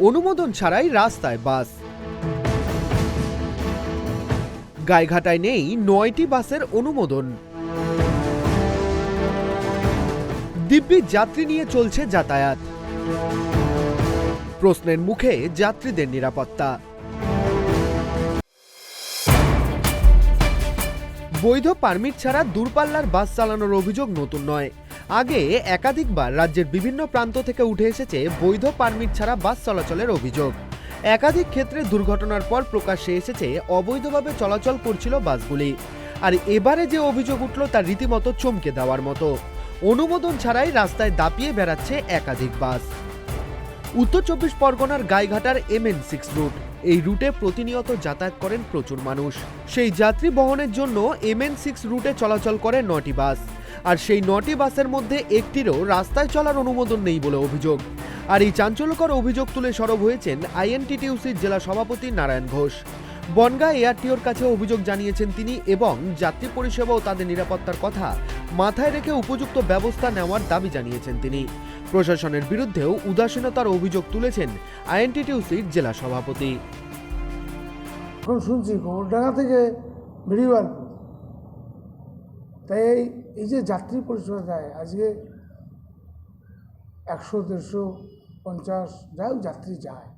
অনুমোদন ছাড়াই রাস্তায় বাস। গাইঘাটায় নেই নয়টি বাসের অনুমোদন। দিব্যি যাত্রী নিয়ে চলছে যাতায়াত। প্রশ্নের মুখে যাত্রীদের নিরাপত্তা। বৈধ পারমিট ছাড়া দূরপাল্লার বাস চালানোর অভিযোগ নতুন নয়। আগে একাধিকবার রাজ্যের বিভিন্ন প্রান্ত থেকে উঠে এসেছে বৈধ পারমিট ছাড়া বাস চলাচলের অভিযোগ। একাধিক ক্ষেত্রে দুর্ঘটনার পর প্রকাশ্যে এসেছে অবৈধভাবে চলাচল করছিল বাসগুলি। আর এবারে যে অভিযোগ উঠল তা রীতিমতো চমকে দেওয়ার মতো। অনুমোদন ছাড়াই রাস্তায় দাপিয়ে বেড়াচ্ছে একাধিক বাস। উত্তর চব্বিশ পরগনার গাইঘাটার এম এন সিক্স রুট। এই রুটে প্রতিনিয়ত যাতায়াত করেন প্রচুর মানুষ। সেই যাত্রী বহনের জন্য এম এন সিক্স রুটে চলাচল করে নটি বাস। আর সেই নটি বাসের মধ্যে একটিরও রাস্তায় চলার অনুমোদন নেই বলে অভিযোগ। আর এই চাঞ্চল্যকর অভিযোগ তুলে সরব হয়েছেন আইএনটিটিউসির জেলা সভাপতি নারায়ণ ঘোষ। বনগা এআরটিওর কাছে অভিযোগ জানিয়েছেন তিনি এবং যাত্রী পরিষেবা ও তাদের নিরাপত্তার কথা মাথায় রেখে উপযুক্ত ব্যবস্থা নেওয়ার দাবি জানিয়েছেন তিনি। প্রশাসনের বিরুদ্ধেও উদাসীনতার অভিযোগ তুলেছেন আইএনটিটিউসির জেলা সভাপতি। এখন শুনছি গোবরডাঙ্গা থেকে বেরিবানপুর তাই এই যে যাত্রী পরিষেবা দেয় আজকে একশো, দেড়শো, পঞ্চাশ যাই যাত্রী যায়।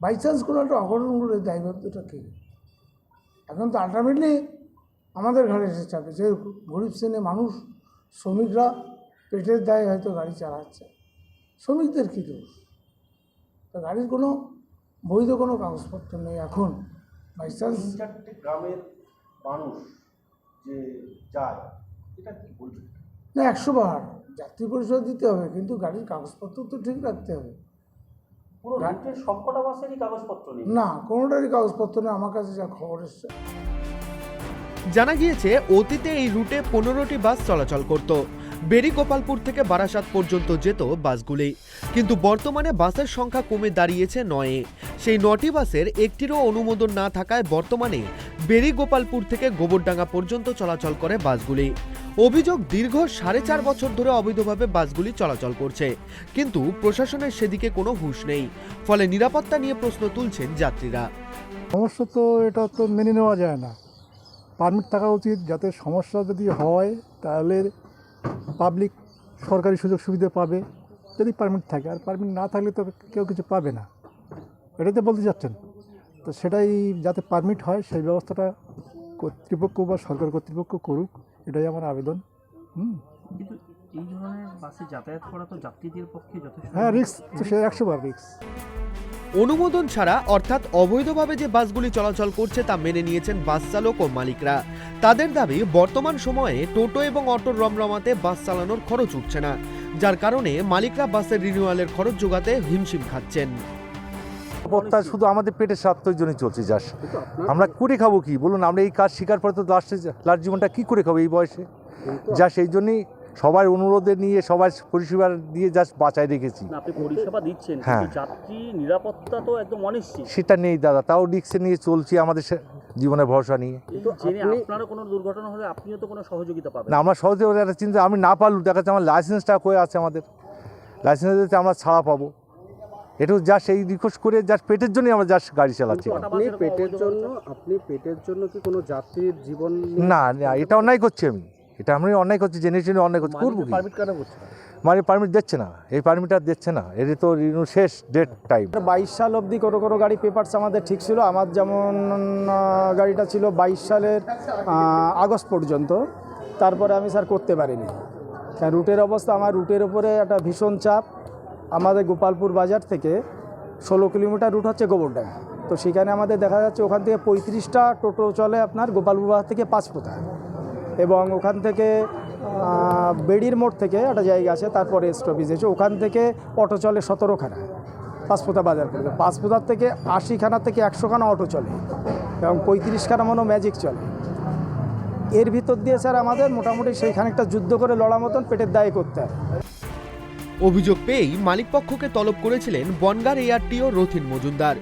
বাই চান্স কোনো একটা অঘটন হলে দায়বদ্ধতা কে? এখন তো আলটিমেটলি আমাদের ঘাড়ে এসে চাপে। যে গরিব শ্রেণির মানুষ, শ্রমিকরা পেটের দায়ে হয়তো গাড়ি চালাচ্ছে। শ্রমিকদের কী দোষ? তো গাড়ির কোনো, বৈধ কোনো কাগজপত্র নেই এখন। বাই চান্স গ্রামের মানুষ যে যায় না একশো বার। যাত্রী পরিষেবা দিতে হবে কিন্তু গাড়ির কাগজপত্র তো ঠিক রাখতে হবে। পুরো রাজ্যের সবকটা কাগজপত্র নেই। না কোনোটারই কাগজপত্র নেই। আমার কাছে যা খবর এসছে। জানা গিয়েছে অতীতে এই রুটে পনেরোটি বাস চলাচল করত। বেরিগোপালপুর থেকে বারাসাত পর্যন্ত যেত বাসগুলি। কিন্তু বর্তমানে বাসের সংখ্যা কমে দাঁড়িয়েছে নয়ে। সেই নটি বাসের একটিরও অনুমোদন না থাকায় বর্তমানে বেরিগোপালপুর থেকে গোবরডাঙ্গা পর্যন্ত চলাচল করে বাসগুলি। অভিযোগ দীর্ঘ সাড়ে চার বছর ধরে অবৈধভাবে বাসগুলি চলাচল করছে। কিন্তু প্রশাসনের সেদিকে কোনো হুঁশ নেই। ফলে নিরাপত্তা নিয়ে প্রশ্ন তুলছেন যাত্রীরা। সমস্যা তো এটা তো মেনে নেওয়া যায় না। পারমিট থাকা উচিত যাতে সমস্যা যদি হয় তাহলে পাবলিক সরকারি সুযোগ সুবিধা পাবে। যদি পারমিট থাকে, আর পারমিট না থাকলে তো কেউ কিছু পাবে না। এটাই তো বলতে চাচ্ছেন তো সেটাই যাতে পারমিট হয় সেই ব্যবস্থাটা কর্তৃপক্ষ বা সরকার কর্তৃপক্ষ করুক এটাই আমার আবেদন। হুম। কিন্তু এই ধরনের বাসে যাতায়াত করা তো যাত্রীদের পক্ষে যথেষ্ট। হ্যাঁ রিক্স তো সে একশো বার রিক্স অনুমোদন ছাড়া অর্থাৎ অবৈধভাবে যে বাসগুলি চলাচল করছে তা মেনে নিয়েছেন বাস চালক ও মালিকরা। তাদের দাবি বর্তমান সময়ে টোটো এবং অটোর রমরমাতে বাস চালানোর খরচ উঠছে না যার কারণে মালিকরা বাসের রিনিউয়ালের খরচ যোগাতে হিমশিম খাচ্ছেন। নিরাপত্তা শুধু আমাদের পেটের স্বার্থের জন্যই চলছে যাস। আমরা করে খাব কি? বলুন আমরা এই কাজ স্বীকার পরে তো লাস্টে লাস্ট জীবনটা কী করে খাব এই বয়সে? যা সেই জন্যই সবার অনুরোধে নিয়ে সবার পরিষেবা দিয়ে জাস্ট বাঁচায় রেখেছি। আপনি পরিষেবা দিচ্ছেন হ্যাঁ। যাত্রী নিরাপত্তা তো একদম অনিশ্চিত। সেটা নেই দাদা তাও রিক্সে নিয়ে চলছি আমাদের জীবনের ভরসা নিয়ে। আপনারও কোনো দুর্ঘটনা হলে আপনিও তো কোনো সহযোগিতা পাবেন। না আমরা সহজে একটা চিন্তা আমি না পারলু দেখা যাচ্ছে আমার লাইসেন্সটা কয়ে আছে আমাদের? লাইসেন্স আমরা ছাড়া পাবো। একটু যা সেই রিকোয়েস্ট করে জাস্ট পেটের জন্যই আমরা জাস্ট গাড়ি চালাচ্ছি। আপনি পেটের জন্য আপনি পেটের জন্য কি কোনো যাত্রীর জীবন না না এটা অন্যায় করছি আমি। এটা আমি অন্যায় করছি জেনে শুনে অন্যায় করছি করব কি? পারমিট কেন করছে মানে পারমিট দিচ্ছে না এই পারমিট আর দিচ্ছে না। এর তো শেষ ডেট টাইম বাইশ সাল অবধি কোনো কোনো গাড়ি পেপারস আমাদের ঠিক ছিল। আমার যেমন গাড়িটা ছিল বাইশ সালের আগস্ট পর্যন্ত। তারপরে আমি স্যার করতে পারিনি। কারণ রুটের অবস্থা আমার রুটের ওপরে একটা ভীষণ চাপ। আমাদের গোপালপুর বাজার থেকে ষোলো কিলোমিটার রুট হচ্ছে গোবর গোবরডাঙ্গা তো সেখানে আমাদের দেখা যাচ্ছে ওখান থেকে পঁয়ত্রিশটা টোটো চলে আপনার গোপালপুর বাজার থেকে পাঁচপোতা এবং ওখান থেকে বেড়ির মোড় থেকে একটা জায়গা আছে, তারপরে স্টপেজ আছে। ওখান থেকে অটো চলে সতেরোখানা পাঁচপোতা বাজার পর্যন্ত পাঁচপোতার থেকে আশিখানা থেকে একশোখানা অটো চলে এবং পঁয়ত্রিশখানা মতো ম্যাজিক চলে। এর ভিতর দিয়ে স্যার আমাদের মোটামুটি সেই খানিকটা যুদ্ধ করে লড়া মতন পেটের দায়ে করতে হয়। অভিযোগ পেয়েই মালিকপক্ষকে তলব করেছিলেন বনগার এআরটিও রথিন মজুমদার।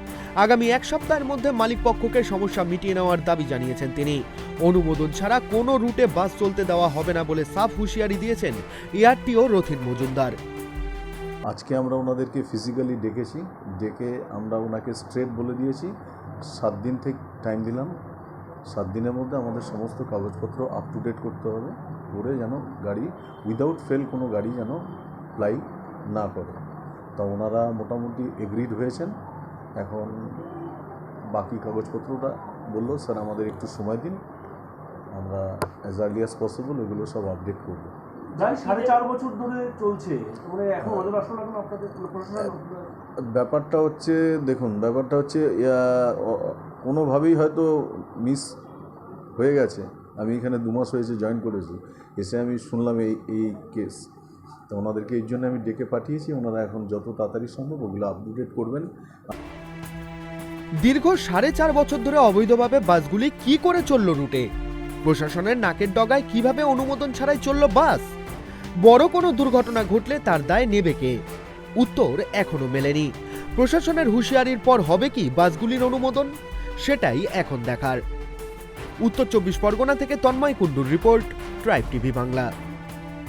আগামী এক সপ্তাহের মধ্যে মালিকপক্ষকে সমস্যা মিটিয়ে নেওয়ার দাবি জানিয়েছেন তিনি। অনুমোদন ছাড়া কোনো রুটে বাস চলতে দেওয়া হবে না বলে সাফ হুঁশিয়ারি দিয়েছেন এআরটিও রথিন মজুমদার। আজকে আমরা ওনাদেরকে ফিজিক্যালি ডেকেছি, ডেকে আমরা ওনাকে স্ট্রেট বলে দিয়েছি, সাত দিন থেকে টাইম দিলাম। সাত দিনের মধ্যে আমাদের সমস্ত কাগজপত্র আপ টু ডেট করতে হবে, করে যেন গাড়ি উইদাউট ফেল কোনো গাড়ি যেন প্লাই না করে। তা ওনারা মোটামুটি এগ্রিড হয়েছেন। এখন বাকি কাগজপত্রটা বলল স্যার আমাদের একটু সময় দিন। আমরা অ্যাজ আর্লি অ্যাজ পসিবল এগুলো সব আপডেট করব। সাড়ে চার বছর ধরে চলছে। মানে এখন আপনাদের ব্যাপারটা হচ্ছে দেখুন ব্যাপারটা হচ্ছে কোনোভাবেই হয়তো মিস হয়ে গেছে। আমি এখানে দু মাস হয়েছে জয়েন করেছি। এসে আমি শুনলাম এই এই কেস তো ওনাদেরকে এই জন্য আমি ডেকে পাঠিয়েছি। ওনারা এখন যত তাড়াতাড়ি সম্ভব ওগুলো আপডেট করবেন। দীর্ঘ সাড়ে চার বছর ধরে অবৈধভাবে বাসগুলি কি করে চলল রুটে? প্রশাসনের নাকের ডগায় কীভাবে অনুমোদন ছাড়াই চলল বাস? বড় কোনো দুর্ঘটনা ঘটলে তার দায় নেবে কে? উত্তর এখনও মেলেনি। প্রশাসনের হুঁশিয়ারির পর হবে কি বাসগুলির অনুমোদন? সেটাই এখন দেখার। উত্তর চব্বিশ পরগনা থেকে তন্ময় কুণ্ডুর রিপোর্ট ট্রাইব টিভি বাংলা।